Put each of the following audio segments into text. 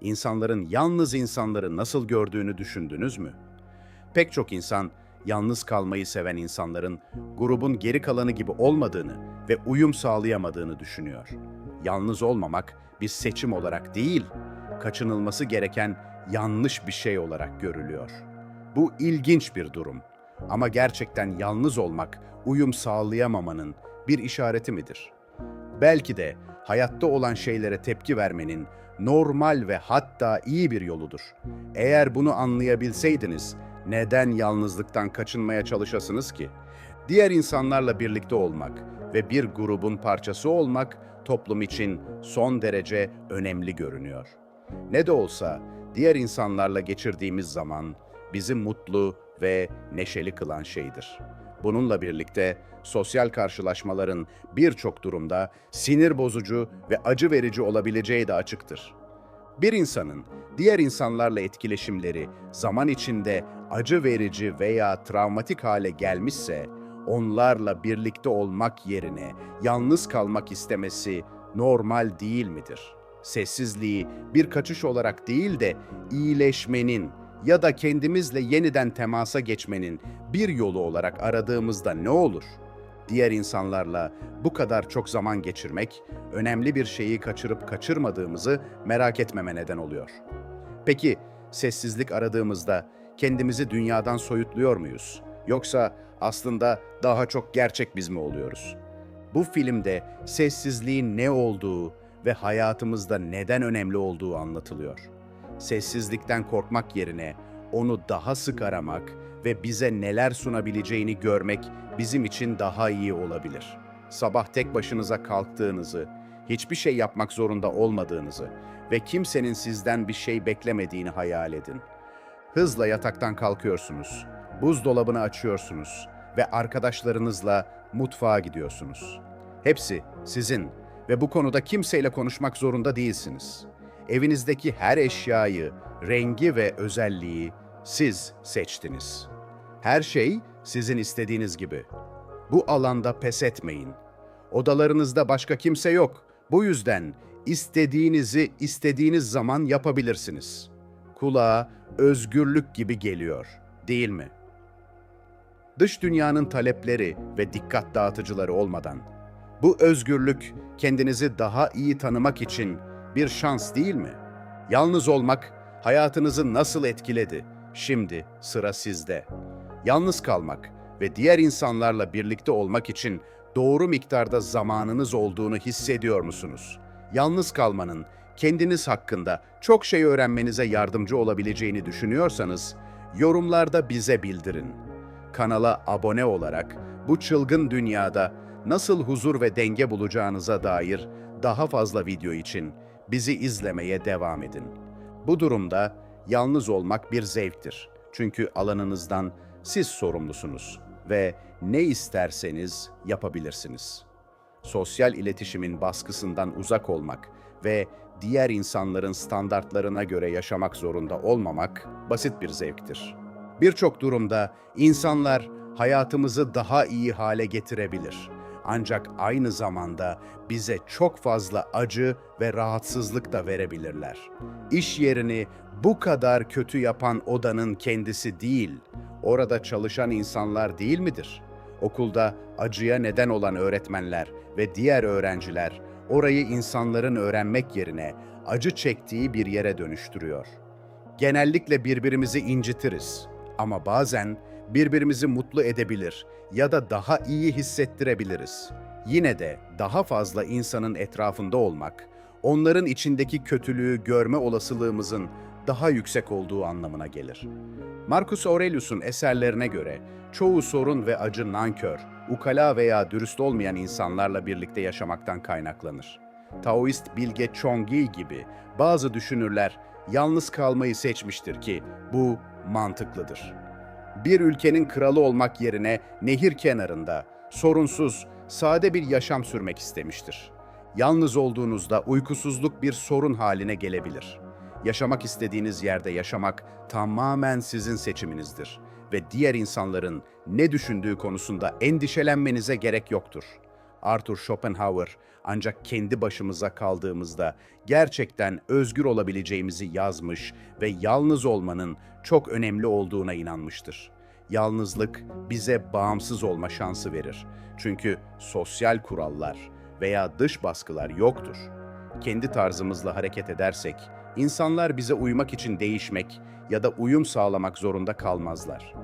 insanların yalnız insanları nasıl gördüğünü düşündünüz mü? Pek çok insan yalnız kalmayı seven insanların grubun geri kalanı gibi olmadığını ve uyum sağlayamadığını düşünüyor. Yalnız olmamak bir seçim olarak değil, kaçınılması gereken yanlış bir şey olarak görülüyor. Bu ilginç bir durum. Ama gerçekten yalnız olmak uyum sağlayamamanın bir işareti midir? Belki de hayatta olan şeylere tepki vermenin normal ve hatta iyi bir yoludur. Eğer bunu anlayabilseydiniz, neden yalnızlıktan kaçınmaya çalışasınız ki? Diğer insanlarla birlikte olmak ve bir grubun parçası olmak toplum için son derece önemli görünüyor. Ne de olsa diğer insanlarla geçirdiğimiz zaman bizi mutlu ve neşeli kılan şeydir. Bununla birlikte sosyal karşılaşmaların birçok durumda sinir bozucu ve acı verici olabileceği de açıktır. Bir insanın diğer insanlarla etkileşimleri zaman içinde acı verici veya travmatik hale gelmişse, onlarla birlikte olmak yerine yalnız kalmak istemesi normal değil midir? Sessizliği bir kaçış olarak değil de iyileşmenin ya da kendimizle yeniden temasa geçmenin bir yolu olarak aradığımızda ne olur? Diğer insanlarla bu kadar çok zaman geçirmek, önemli bir şeyi kaçırıp kaçırmadığımızı merak etmeme neden oluyor. Peki sessizlik aradığımızda kendimizi dünyadan soyutluyor muyuz? Yoksa aslında daha çok gerçek biz mi oluyoruz? Bu filmde sessizliğin ne olduğu ve hayatımızda neden önemli olduğu anlatılıyor. Sessizlikten korkmak yerine onu daha sık aramak ve bize neler sunabileceğini görmek bizim için daha iyi olabilir. Sabah tek başınıza kalktığınızı, hiçbir şey yapmak zorunda olmadığınızı ve kimsenin sizden bir şey beklemediğini hayal edin. Hızla yataktan kalkıyorsunuz, buzdolabını açıyorsunuz ve arkadaşlarınızla mutfağa gidiyorsunuz. Hepsi sizin ve bu konuda kimseyle konuşmak zorunda değilsiniz. Evinizdeki her eşyayı, rengi ve özelliği siz seçtiniz. Her şey sizin istediğiniz gibi. Bu alanda pes etmeyin. Odalarınızda başka kimse yok. Bu yüzden istediğinizi istediğiniz zaman yapabilirsiniz. Kulağa özgürlük gibi geliyor, değil mi? Dış dünyanın talepleri ve dikkat dağıtıcıları olmadan bu özgürlük kendinizi daha iyi tanımak için bir şans değil mi? Yalnız olmak hayatınızı nasıl etkiledi? Şimdi sıra sizde. Yalnız kalmak ve diğer insanlarla birlikte olmak için doğru miktarda zamanınız olduğunu hissediyor musunuz? Yalnız kalmanın kendiniz hakkında çok şey öğrenmenize yardımcı olabileceğini düşünüyorsanız yorumlarda bize bildirin. Kanala abone olarak bu çılgın dünyada nasıl huzur ve denge bulacağınıza dair daha fazla video için bizi izlemeye devam edin. Bu durumda yalnız olmak bir zevktir. Çünkü alanınızdan siz sorumlusunuz ve ne isterseniz yapabilirsiniz. Sosyal iletişimin baskısından uzak olmak ve diğer insanların standartlarına göre yaşamak zorunda olmamak basit bir zevktir. Birçok durumda insanlar hayatımızı daha iyi hale getirebilir. Ancak aynı zamanda bize çok fazla acı ve rahatsızlık da verebilirler. İş yerini bu kadar kötü yapan odanın kendisi değil, orada çalışan insanlar değil midir? Okulda acıya neden olan öğretmenler ve diğer öğrenciler orayı insanların öğrenmek yerine acı çektiği bir yere dönüştürüyor. Genellikle birbirimizi incitiriz ama bazen birbirimizi mutlu edebilir ya da daha iyi hissettirebiliriz. Yine de daha fazla insanın etrafında olmak, onların içindeki kötülüğü görme olasılığımızın daha yüksek olduğu anlamına gelir. Marcus Aurelius'un eserlerine göre çoğu sorun ve acı nankör, ukala veya dürüst olmayan insanlarla birlikte yaşamaktan kaynaklanır. Taoist bilge Chongqi gibi bazı düşünürler yalnız kalmayı seçmiştir ki bu mantıklıdır. Bir ülkenin kralı olmak yerine nehir kenarında sorunsuz, sade bir yaşam sürmek istemiştir. Yalnız olduğunuzda uykusuzluk bir sorun haline gelebilir. Yaşamak istediğiniz yerde yaşamak tamamen sizin seçiminizdir ve diğer insanların ne düşündüğü konusunda endişelenmenize gerek yoktur. Arthur Schopenhauer ancak kendi başımıza kaldığımızda gerçekten özgür olabileceğimizi yazmış ve yalnız olmanın çok önemli olduğuna inanmıştır. Yalnızlık bize bağımsız olma şansı verir. Çünkü sosyal kurallar veya dış baskılar yoktur. Kendi tarzımızla hareket edersek, insanlar bize uymak için değişmek ya da uyum sağlamak zorunda kalmazlar.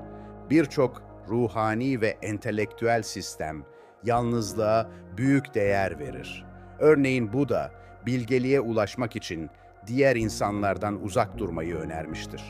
Birçok ruhani ve entelektüel sistem yalnızlığa büyük değer verir. Örneğin Buda, bilgeliğe ulaşmak için diğer insanlardan uzak durmayı önermiştir.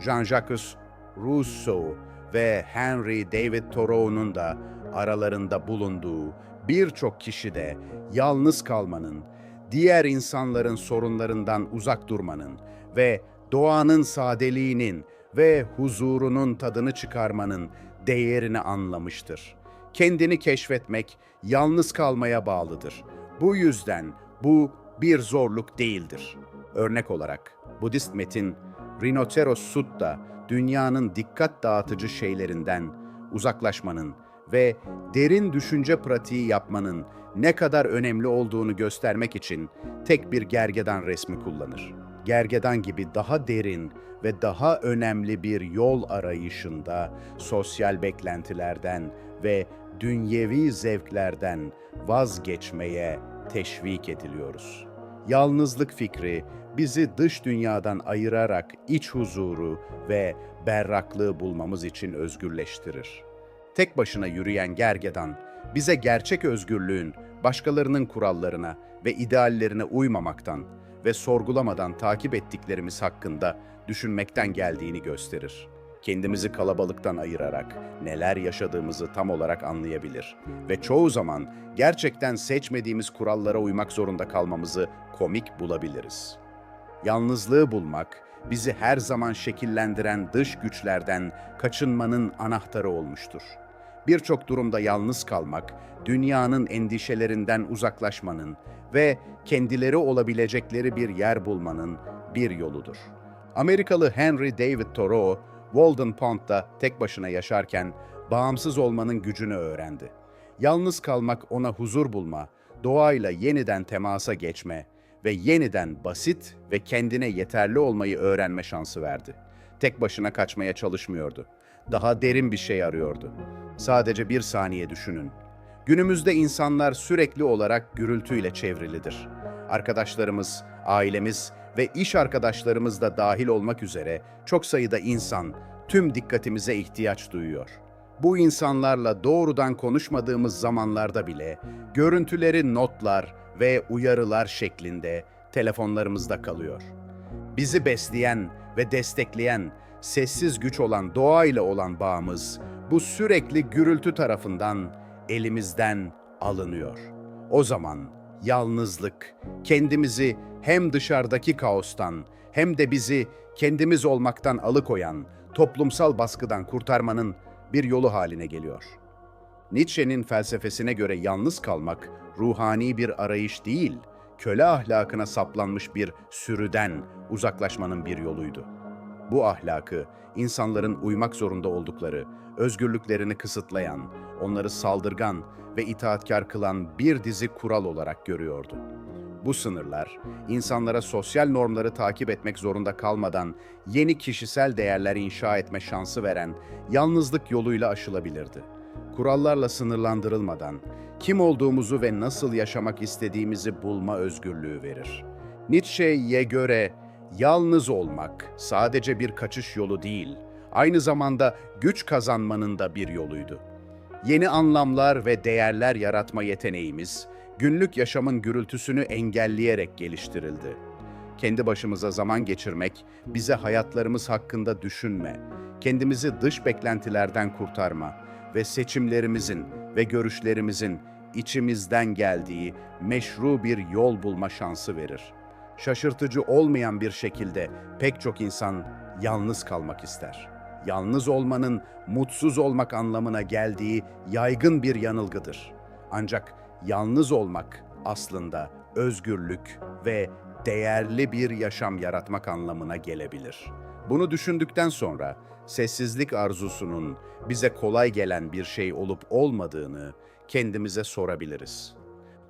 Jean-Jacques Rousseau ve Henry David Thoreau'nun da aralarında bulunduğu birçok kişi de yalnız kalmanın, diğer insanların sorunlarından uzak durmanın ve doğanın sadeliğinin ve huzurunun tadını çıkarmanın değerini anlamıştır. Kendini keşfetmek yalnız kalmaya bağlıdır. Bu yüzden bu bir zorluk değildir. Örnek olarak Budist metin Rhinoceros Sutta dünyanın dikkat dağıtıcı şeylerinden uzaklaşmanın ve derin düşünce pratiği yapmanın ne kadar önemli olduğunu göstermek için tek bir gergedan resmi kullanır. Gergedan gibi daha derin ve daha önemli bir yol arayışında sosyal beklentilerden ve dünyevi zevklerden vazgeçmeye teşvik ediliyoruz. Yalnızlık fikri bizi dış dünyadan ayırarak iç huzuru ve berraklığı bulmamız için özgürleştirir. Tek başına yürüyen gergedan bize gerçek özgürlüğün başkalarının kurallarına ve ideallerine uymamaktan ve sorgulamadan takip ettiklerimiz hakkında düşünmekten geldiğini gösterir. Kendimizi kalabalıktan ayırarak neler yaşadığımızı tam olarak anlayabilir ve çoğu zaman gerçekten seçmediğimiz kurallara uymak zorunda kalmamızı komik bulabiliriz. Yalnızlığı bulmak bizi her zaman şekillendiren dış güçlerden kaçınmanın anahtarı olmuştur. Birçok durumda yalnız kalmak, dünyanın endişelerinden uzaklaşmanın ve kendileri olabilecekleri bir yer bulmanın bir yoludur. Amerikalı Henry David Thoreau, Walden Pond'da tek başına yaşarken bağımsız olmanın gücünü öğrendi. Yalnız kalmak ona huzur bulma, doğayla yeniden temasa geçme ve yeniden basit ve kendine yeterli olmayı öğrenme şansı verdi. Tek başına kaçmaya çalışmıyordu. Daha derin bir şey arıyordu. Sadece bir saniye düşünün. Günümüzde insanlar sürekli olarak gürültüyle çevrilidir. Arkadaşlarımız, ailemiz ve iş arkadaşlarımız da dahil olmak üzere çok sayıda insan tüm dikkatimize ihtiyaç duyuyor. Bu insanlarla doğrudan konuşmadığımız zamanlarda bile görüntüleri notlar ve uyarılar şeklinde telefonlarımızda kalıyor. Bizi besleyen ve destekleyen sessiz güç olan doğayla olan bağımız bu sürekli gürültü tarafından elimizden alınıyor. O zaman yalnızlık kendimizi hem dışarıdaki kaostan hem de bizi kendimiz olmaktan alıkoyan toplumsal baskıdan kurtarmanın bir yolu haline geliyor. Nietzsche'nin felsefesine göre yalnız kalmak ruhani bir arayış değil, köle ahlakına saplanmış bir sürüden uzaklaşmanın bir yoluydu. Bu ahlakı insanların uymak zorunda oldukları, özgürlüklerini kısıtlayan, onları saldırgan ve itaatkar kılan bir dizi kural olarak görüyordu. Bu sınırlar, insanlara sosyal normları takip etmek zorunda kalmadan yeni kişisel değerler inşa etme şansı veren yalnızlık yoluyla aşılabilirdi. Kurallarla sınırlandırılmadan kim olduğumuzu ve nasıl yaşamak istediğimizi bulma özgürlüğü verir. Nietzsche'ye göre yalnız olmak sadece bir kaçış yolu değil, aynı zamanda güç kazanmanın da bir yoluydu. Yeni anlamlar ve değerler yaratma yeteneğimiz, günlük yaşamın gürültüsünü engelleyerek geliştirildi. Kendi başımıza zaman geçirmek, bize hayatlarımız hakkında düşünme, kendimizi dış beklentilerden kurtarma ve seçimlerimizin ve görüşlerimizin içimizden geldiği meşru bir yol bulma şansı verir. Şaşırtıcı olmayan bir şekilde pek çok insan yalnız kalmak ister. Yalnız olmanın mutsuz olmak anlamına geldiği yaygın bir yanılgıdır. Ancak yalnız olmak aslında özgürlük ve değerli bir yaşam yaratmak anlamına gelebilir. Bunu düşündükten sonra sessizlik arzusunun bize kolay gelen bir şey olup olmadığını, kendimize sorabiliriz.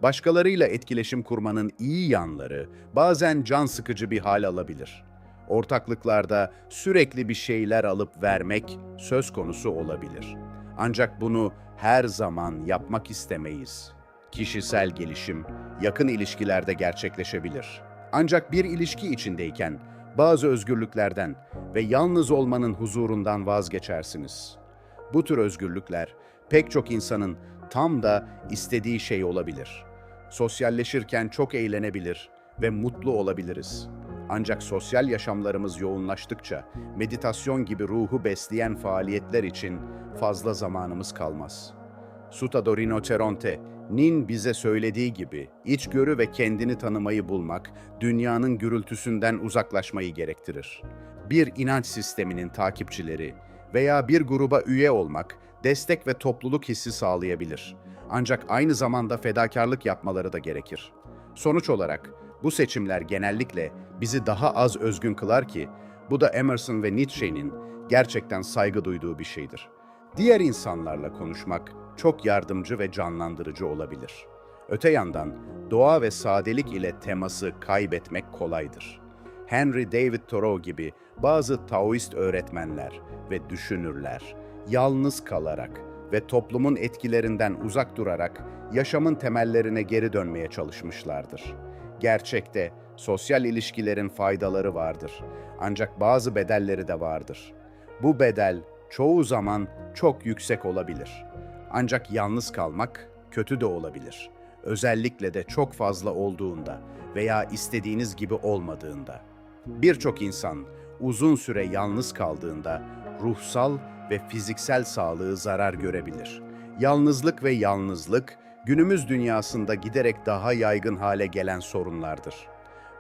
Başkalarıyla etkileşim kurmanın iyi yanları bazen can sıkıcı bir hal alabilir. Ortaklıklarda sürekli bir şeyler alıp vermek söz konusu olabilir. Ancak bunu her zaman yapmak istemeyiz. Kişisel gelişim yakın ilişkilerde gerçekleşebilir. Ancak bir ilişki içindeyken bazı özgürlüklerden ve yalnız olmanın huzurundan vazgeçersiniz. Bu tür özgürlükler pek çok insanın tam da istediği şey olabilir. Sosyalleşirken çok eğlenebilir ve mutlu olabiliriz. Ancak sosyal yaşamlarımız yoğunlaştıkça meditasyon gibi ruhu besleyen faaliyetler için fazla zamanımız kalmaz. Sutta Rinoceronte, Nin bize söylediği gibi içgörü ve kendini tanımayı bulmak, dünyanın gürültüsünden uzaklaşmayı gerektirir. Bir inanç sisteminin takipçileri veya bir gruba üye olmak, destek ve topluluk hissi sağlayabilir. Ancak aynı zamanda fedakarlık yapmaları da gerekir. Sonuç olarak bu seçimler genellikle bizi daha az özgün kılar ki bu da Emerson ve Nietzsche'nin gerçekten saygı duyduğu bir şeydir. Diğer insanlarla konuşmak çok yardımcı ve canlandırıcı olabilir. Öte yandan doğa ve sadelik ile teması kaybetmek kolaydır. Henry David Thoreau gibi bazı Taoist öğretmenler ve düşünürler yalnız kalarak ve toplumun etkilerinden uzak durarak yaşamın temellerine geri dönmeye çalışmışlardır. Gerçekte sosyal ilişkilerin faydaları vardır. Ancak bazı bedelleri de vardır. Bu bedel çoğu zaman çok yüksek olabilir. Ancak yalnız kalmak kötü de olabilir. Özellikle de çok fazla olduğunda veya istediğiniz gibi olmadığında. Birçok insan uzun süre yalnız kaldığında ruhsal ve fiziksel sağlığı zarar görebilir. Yalnızlık ve yalnızlık günümüz dünyasında giderek daha yaygın hale gelen sorunlardır.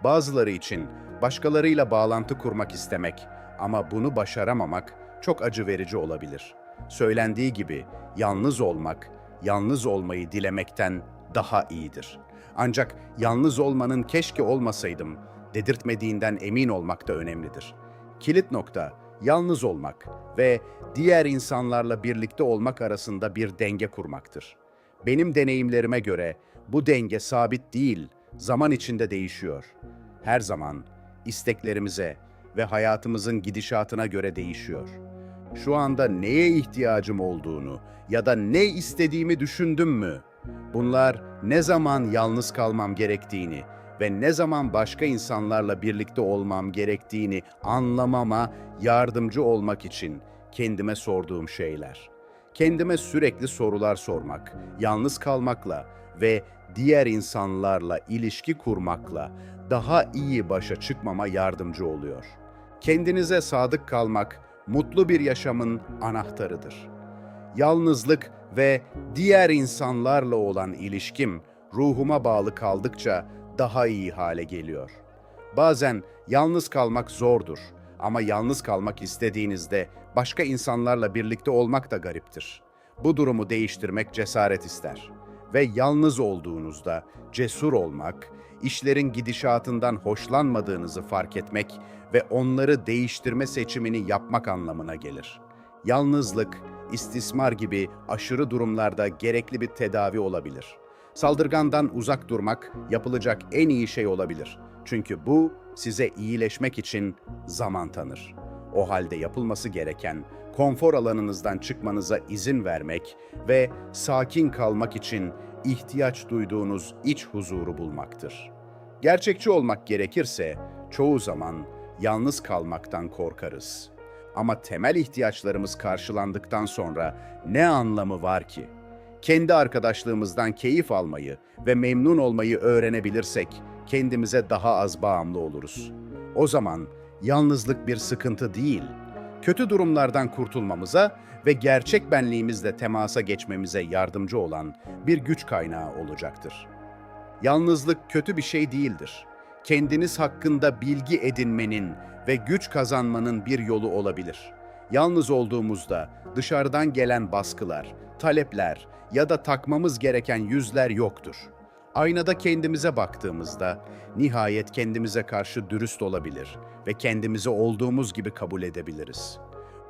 Bazıları için başkalarıyla bağlantı kurmak istemek ama bunu başaramamak çok acı verici olabilir. Söylendiği gibi yalnız olmak, yalnız olmayı dilemekten daha iyidir. Ancak yalnız olmanın keşke olmasaydım dedirtmediğinden emin olmak da önemlidir. Kilit nokta yalnız olmak ve diğer insanlarla birlikte olmak arasında bir denge kurmaktır. Benim deneyimlerime göre bu denge sabit değil, zaman içinde değişiyor. Her zaman isteklerimize ve hayatımızın gidişatına göre değişiyor. Şu anda neye ihtiyacım olduğunu ya da ne istediğimi düşündüm mü? Bunlar ne zaman yalnız kalmam gerektiğini ve ne zaman başka insanlarla birlikte olmam gerektiğini anlamama yardımcı olmak için kendime sorduğum şeyler. Kendime sürekli sorular sormak, yalnız kalmakla ve diğer insanlarla ilişki kurmakla daha iyi başa çıkmama yardımcı oluyor. Kendinize sadık kalmak mutlu bir yaşamın anahtarıdır. Yalnızlık ve diğer insanlarla olan ilişkim ruhuma bağlı kaldıkça daha iyi hale geliyor. Bazen yalnız kalmak zordur ama yalnız kalmak istediğinizde başka insanlarla birlikte olmak da gariptir. Bu durumu değiştirmek cesaret ister ve yalnız olduğunuzda cesur olmak, işlerin gidişatından hoşlanmadığınızı fark etmek ve onları değiştirme seçimini yapmak anlamına gelir. Yalnızlık, istismar gibi aşırı durumlarda gerekli bir tedavi olabilir. Saldırgandan uzak durmak yapılacak en iyi şey olabilir. Çünkü bu size iyileşmek için zaman tanır. O halde yapılması gereken konfor alanınızdan çıkmanıza izin vermek ve sakin kalmak için ihtiyaç duyduğunuz iç huzuru bulmaktır. Gerçekçi olmak gerekirse çoğu zaman yalnız kalmaktan korkarız. Ama temel ihtiyaçlarımız karşılandıktan sonra ne anlamı var ki? Kendi arkadaşlığımızdan keyif almayı ve memnun olmayı öğrenebilirsek kendimize daha az bağımlı oluruz. O zaman yalnızlık bir sıkıntı değil, kötü durumlardan kurtulmamıza ve gerçek benliğimizle temasa geçmemize yardımcı olan bir güç kaynağı olacaktır. Yalnızlık kötü bir şey değildir. Kendiniz hakkında bilgi edinmenin ve güç kazanmanın bir yolu olabilir. Yalnız olduğumuzda dışarıdan gelen baskılar, talepler ya da takmamız gereken yüzler yoktur. Aynada kendimize baktığımızda nihayet kendimize karşı dürüst olabilir ve kendimizi olduğumuz gibi kabul edebiliriz.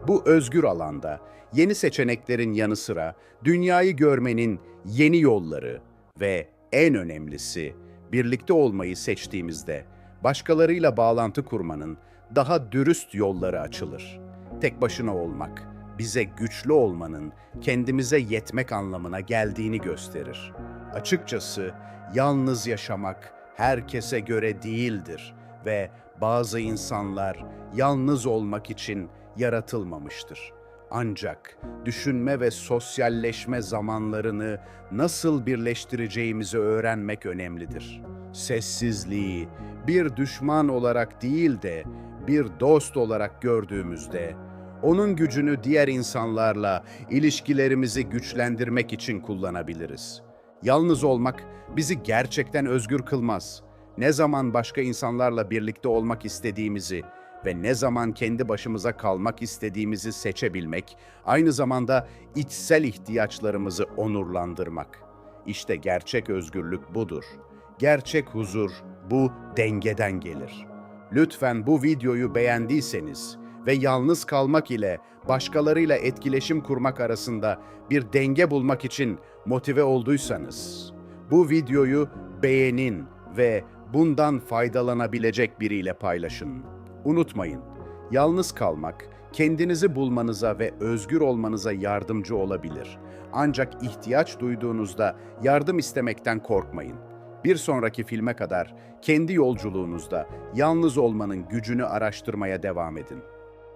Bu özgür alanda yeni seçeneklerin yanı sıra dünyayı görmenin yeni yolları ve en önemlisi birlikte olmayı seçtiğimizde başkalarıyla bağlantı kurmanın daha dürüst yolları açılır. Tek başına olmak bize güçlü olmanın kendimize yetmek anlamına geldiğini gösterir. Açıkçası yalnız yaşamak herkese göre değildir ve bazı insanlar yalnız olmak için yaratılmamıştır. Ancak düşünme ve sosyalleşme zamanlarını nasıl birleştireceğimizi öğrenmek önemlidir. Sessizliği bir düşman olarak değil de bir dost olarak gördüğümüzde onun gücünü diğer insanlarla ilişkilerimizi güçlendirmek için kullanabiliriz. Yalnız olmak bizi gerçekten özgür kılmaz. Ne zaman başka insanlarla birlikte olmak istediğimizi ve ne zaman kendi başımıza kalmak istediğimizi seçebilmek, aynı zamanda içsel ihtiyaçlarımızı onurlandırmak. İşte gerçek özgürlük budur. Gerçek huzur bu dengeden gelir. Lütfen bu videoyu beğendiyseniz ve yalnız kalmak ile başkalarıyla etkileşim kurmak arasında bir denge bulmak için motive olduysanız, bu videoyu beğenin ve bundan faydalanabilecek biriyle paylaşın. Unutmayın, yalnız kalmak kendinizi bulmanıza ve özgür olmanıza yardımcı olabilir. Ancak ihtiyaç duyduğunuzda yardım istemekten korkmayın. Bir sonraki filme kadar kendi yolculuğunuzda yalnız olmanın gücünü araştırmaya devam edin.